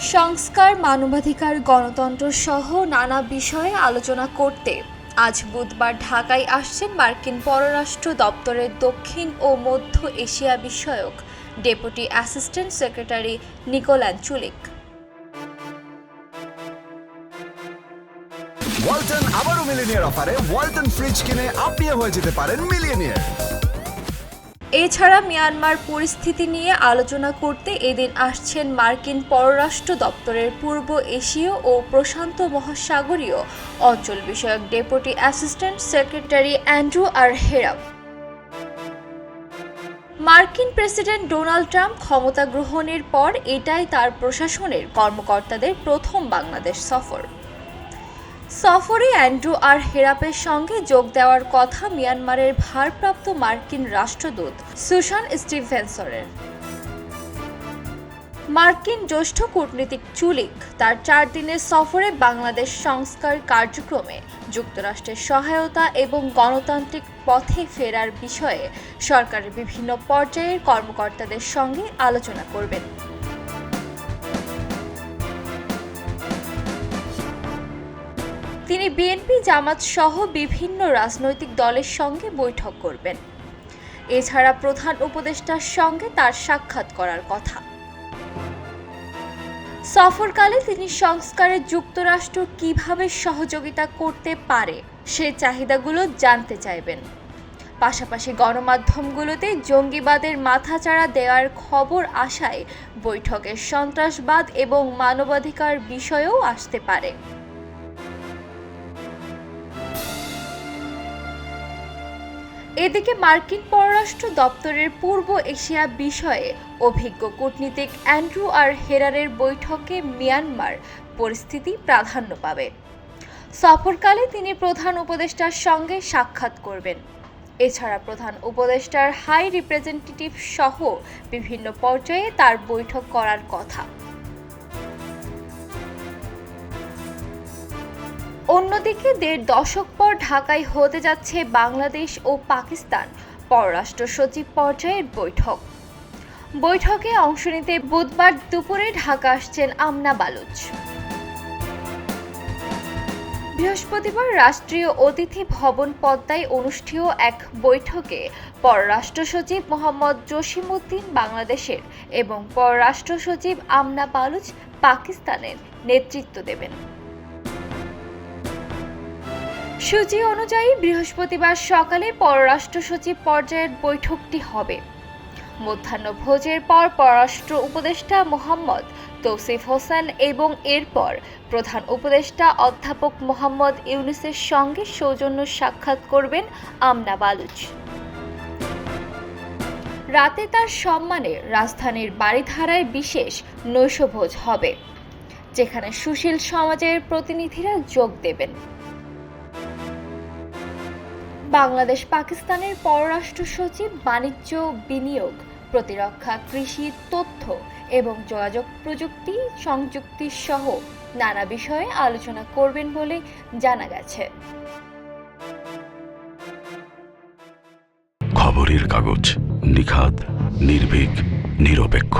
সংস্কার, মানবাধিকার, গণতন্ত্র সহ নানা বিষয়ে আলোচনা করতে। আজ বুধবার ঢাকায় আসছেন মার্কিন পররাষ্ট্র দপ্তরের দক্ষিণ ও মধ্য এশিয়া বিষয়ক ডেপুটি অ্যাসিস্ট্যান্ট সেক্রেটারি নিকোলান চুলিক। ওয়ালটন আবারও মিলিনিয়ার অফারে ওয়ালটন ফ্রিজ কিনে আপনিও হয়ে যেতে পারেন মিলিয়নিয়ার। এছাড়া মিয়ানমার পরিস্থিতি নিয়ে আলোচনা করতে এদিন আসছেন মার্কিন পররাষ্ট্র দপ্তরের পূর্ব এশীয় ও প্রশান্ত মহাসাগরীয় অঞ্চল বিষয়ক ডেপুটি অ্যাসিস্ট্যান্ট সেক্রেটারি অ্যান্ড্রু আর হেরাম। মার্কিন প্রেসিডেন্ট ডোনাল্ড ট্রাম্প ক্ষমতা গ্রহণের পর এটাই তার প্রশাসনের কর্মকর্তাদের প্রথম বাংলাদেশ সফর। সফরে অ্যান্ড্রু আর হেরাপের সঙ্গে যোগ দেওয়ার কথা মিয়ানমারের ভারপ্রাপ্ত মার্কিন রাষ্ট্রদূত সুশান স্টিভেনসনের মার্কিন জ্যেষ্ঠ কূটনীতিক চুলিক তার চার দিনের সফরে বাংলাদেশ সংস্কার কার্যক্রমে যুক্তরাষ্ট্রের সহায়তা এবং গণতান্ত্রিক পথে ফেরার বিষয়ে সরকারের বিভিন্ন পর্যায়ের কর্মকর্তাদের সঙ্গে আলোচনা করবেন। তিনি বিএনপি, জামাত সহ বিভিন্ন রাজনৈতিক দলের সঙ্গে বৈঠক করবেন। এছাড়া প্রধান উপদেষ্টার সঙ্গে তার সাক্ষাৎ করার কথা। সফরকালে তিনি সংস্কারে যুক্তরাষ্ট্র কীভাবে সহযোগিতা করতে পারে, সে চাহিদাগুলো জানতে চাইবেন। পাশাপাশি গণমাধ্যমগুলোতে জঙ্গিবাদের মাথাচাড়া দেওয়ার খবর আসায় বৈঠকে সন্ত্রাসবাদ এবং মানবাধিকার বিষয়েও আসতে পারে। এদিকে মার্কিন পররাষ্ট্র দপ্তরের পূর্ব এশিয়া বিষয়ে অভিজ্ঞ কূটনীতিক অ্যান্ড্রু আর হেরারের বৈঠকে মিয়ানমার পরিস্থিতি প্রাধান্য পাবে। সফরকালে তিনি প্রধান উপদেষ্টার সঙ্গে সাক্ষাৎ করবেন। এছাড়া প্রধান উপদেষ্টার হাই রিপ্রেজেন্টেটিভ সহ বিভিন্ন পর্যায়ে তার বৈঠক করার কথা। অন্যদিকে দেড় দশক পর ঢাকায় হতে যাচ্ছে বাংলাদেশ ও পাকিস্তান পররাষ্ট্র সচিব পর্যায়ের বৈঠক। বৈঠকে অংশ নিতে বুধবার দুপুরে ঢাকা আসছেন আমনা বালুচ। বৃহস্পতিবার রাষ্ট্রীয় অতিথি ভবন পদ্মায় অনুষ্ঠেয় এক বৈঠকে পররাষ্ট্র সচিব মোহাম্মদ জসিমউদ্দিন বাংলাদেশের এবং পররাষ্ট্র সচিব আমনা বালুচ পাকিস্তানের নেতৃত্ব দেবেন। সূচি অনুযায়ী বৃহস্পতিবার সকালে পররাষ্ট্র সচিব পর্যায়ের বৈঠকটি হবে। মধ্যাহ্নভোজের পর পররাষ্ট্র উপদেষ্টা মোহাম্মদ তৌসিফ হোসেন এবং এরপর প্রধান উপদেষ্টা অধ্যাপক মোহাম্মদ ইউনুসের সঙ্গে সৌজন্য সাক্ষাৎ করবেন আমনা বালুচ। রাতে তার সম্মানে রাজধানীর বাড়িধারায় বিশেষ নৈশভোজ হবে, যেখানে সুশীল সমাজের প্রতিনিধিরা যোগ দেবেন। বাংলাদেশ পাকিস্তানের পররাষ্ট্র সচিব বাণিজ্য বিনিয়োগ, প্রতিরক্ষা, কৃষি, তথ্য এবং যোগাযোগ প্রযুক্তি, সংযুক্তি সহ নানা বিষয়ে আলোচনা করবেন বলে জানা গেছে। খবরের কাগজ নিখাদ, নির্ভীক, নিরপেক্ষ।